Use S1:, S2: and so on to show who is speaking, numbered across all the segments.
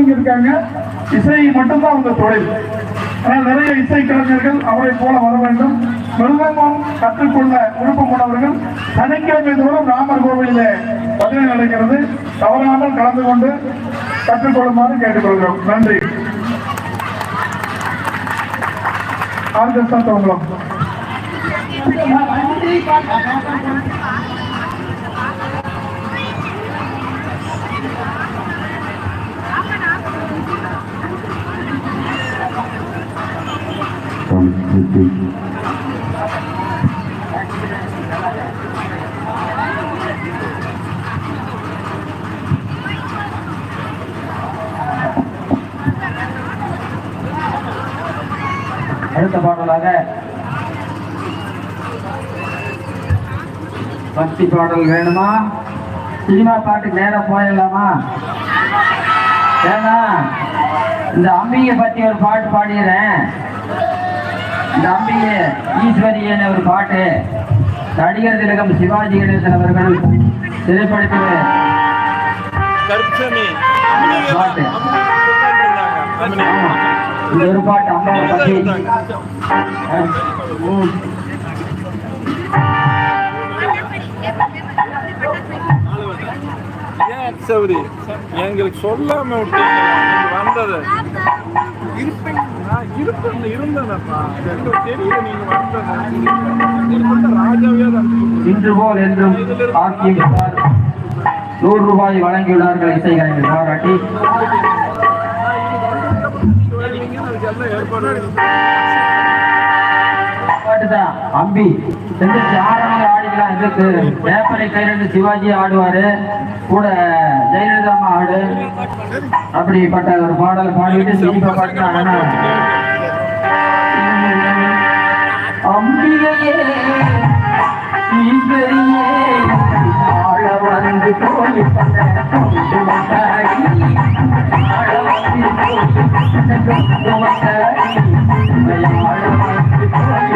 S1: இங்க இருக்காங்க. இசை மட்டும்தான் அவங்க தொழில். ஆனால் நிறைய இசை கலைஞர்கள் அவரை போல வர வேண்டும். மிருதங்கம் கற்றுக்கொள்ள விருப்பம் உள்ளவர்கள் சனிக்கிழமை தோறும் ராமர் கோவிலிலே பஜனை நடக்கிறது. தவறாமல் கலந்து கொண்டு கற்றுக்கொள்ளுமாறு கேட்டுக்கொள்கிறோம். நன்றி. ஆர்கெஸ்ட்ரா
S2: தோங்கலாம் பக்தி பாடல் வேணுமா? சினிமா பாட்டுக்கு நேரம் போயிடலாமா? ஏன்னா இந்த அம்பிகை பத்தி ஒரு பாட்டு பாடிடுறேன். இந்த அம்பிகை ஈஸ்வரியன் ஒரு பாட்டு. நடிகர் திலகம் சிவாஜி கணேசன் அவர்கள் திரைப்படத்தில் பாட்டு. இந்த ஒரு பாட்டு அம்மாவை பத்தி.
S3: சௌரி எங்களுக்கு சொல்லாம விட்டீங்க. வந்தது. இருப்பீங்க நான் இருப்பேன். இருந்தேனப்பா. தெரியல நீங்க வந்தது. இருந்த ராஜாவே தான்.
S2: இன்று போல் என்றும் ஆக்கி விட்டார் நூறு ரூபாய் வழங்கியுள்ளார்கள் இசை கலைஞர் பாராட்டி
S3: ஏற்பாடு
S2: அம்பி எந்திரிச்சு ஆடணும் ஆடிக்கலாம் இதுக்கு வேப்பரை கைரண்டு சிவாஜி ஆடுவாரு. கூட ஜெயலலிதா அம்மா ஆடு. அப்படிப்பட்ட ஒரு பாடல் பாடிட்டு சிரிப்பை பாட்டு அம்பிகையே வந்து போய் வந்து போய் வந்து போய்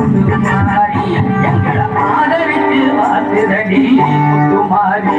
S2: முத்துமாரி எங்களை ஆதரித்து மாத்திரடி முத்துமாரி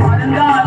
S2: மறந்தால்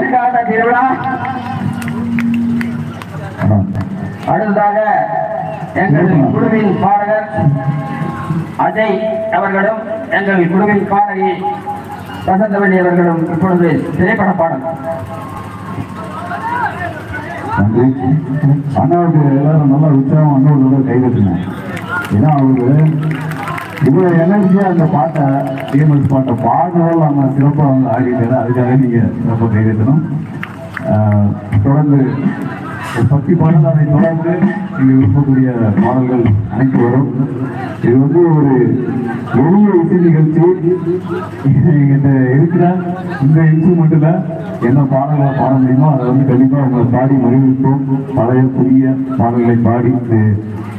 S2: இருக்கணும் திருவிழா. அடுத்ததாக எங்கள் குழுவின் பாடகர் அஜய் அவர்களும் எங்கள் குழுவின் பாடகி வசந்தவள்ளி அவர்களும் இப்பொழுது திரைப்பட பாடல்.
S4: அண்ணாவுக்கு எல்லாரும் நல்லா உற்சாகம் அண்ணோட கைதட்டுங்க ஏன்னா அவரு இவ்வளவு எனர்ஜியா அந்த பாட்டை டிஎம்எஸ் பாட்டை. பாடுறதால அவங்க சிறப்பாக அவங்க ஆடிட்டாரு அதுக்காக நீங்க சிறப்பாக கைதட்டணும் தொடர்ந்து ஒரு பத்தி பாடல் அதை தொடர்ந்து இங்க விரும்பக்கூடிய பாடல்கள் அனைத்து வரும். இது வந்து ஒரு எளிய இசை நிகழ்ச்சி. எங்கிட்ட இருக்கிற இந்த இன்ஸ்ட்ருமெண்ட்டில் என்ன பாடல்களை பாட முடியுமோ அதை வந்து கண்டிப்பாக உங்களை பாடி மகிழ்விப்போம். பழைய புதிய பாடல்களை பாடி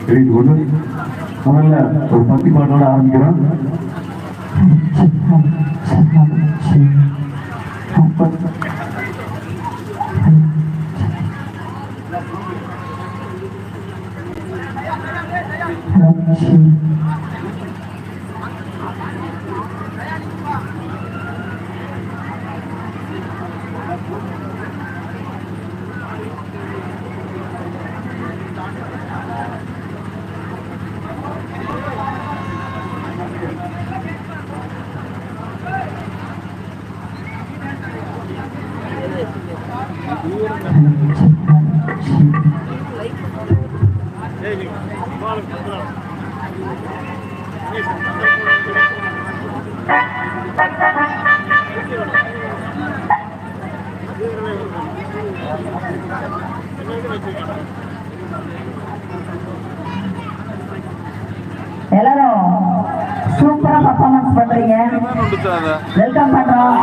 S4: தெரிந்து கொண்டு முதல்ல ஒரு பத்தி பாட்டோட ஆரம்பிக்கிறோம்
S5: எல்லாரும் பண்றீங்க வெல்கம் பண்றோம்.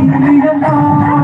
S5: 你的爱。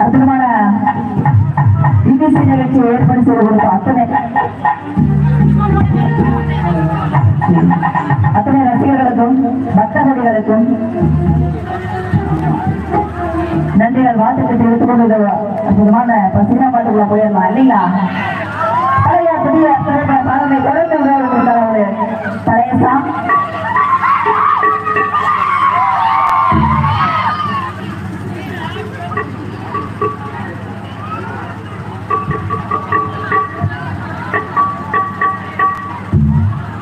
S5: அற்புதமான பிபிசி நிகழ்ச்சி ஏற்பாடு செய்து கொடுத்த அத்தனை அத்தனை ரசிகர்களுக்கும் பக்தகோடிகளுக்கும் நன்றிகள் வாழ்த்துக்கள் தெரிவித்துக் கொண்டு அற்புதமான பசினா பாட்டுக்குள்ள போயிடலாம் இல்லைங்களா? பழைய புதிய பாடலை தொடர்ந்து உருவாக்கி ஒரு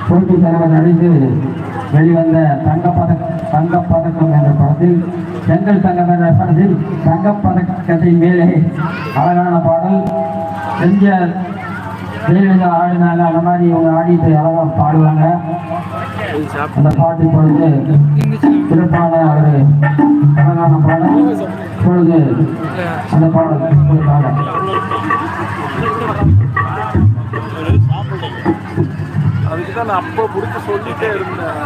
S2: போட்டி தலைவர் நடித்து வெளிவந்த தங்கப்பதக் தங்கப்பதக்கம் என்ற படத்தில் செங்கல் தங்கம் என்ற படத்தில் தங்கப்பதக்கத்தை மேலே அழகான பாடல். எம்ஜிஆர் ஜெயலலிதா ஆடினாங்க அந்த மாதிரி இவங்க ஆடிட்டு அழகா பாடுவாங்க. அந்த பாட்டு பொழுது சிறப்பான ஒரு அழகான பாடல். இப்பொழுது அந்த பாடல் உங்களுக்காக.
S3: அதுக்கு தான் நான் அப்போ பிடிச்சி சொல்லிட்டே இருந்தேன்.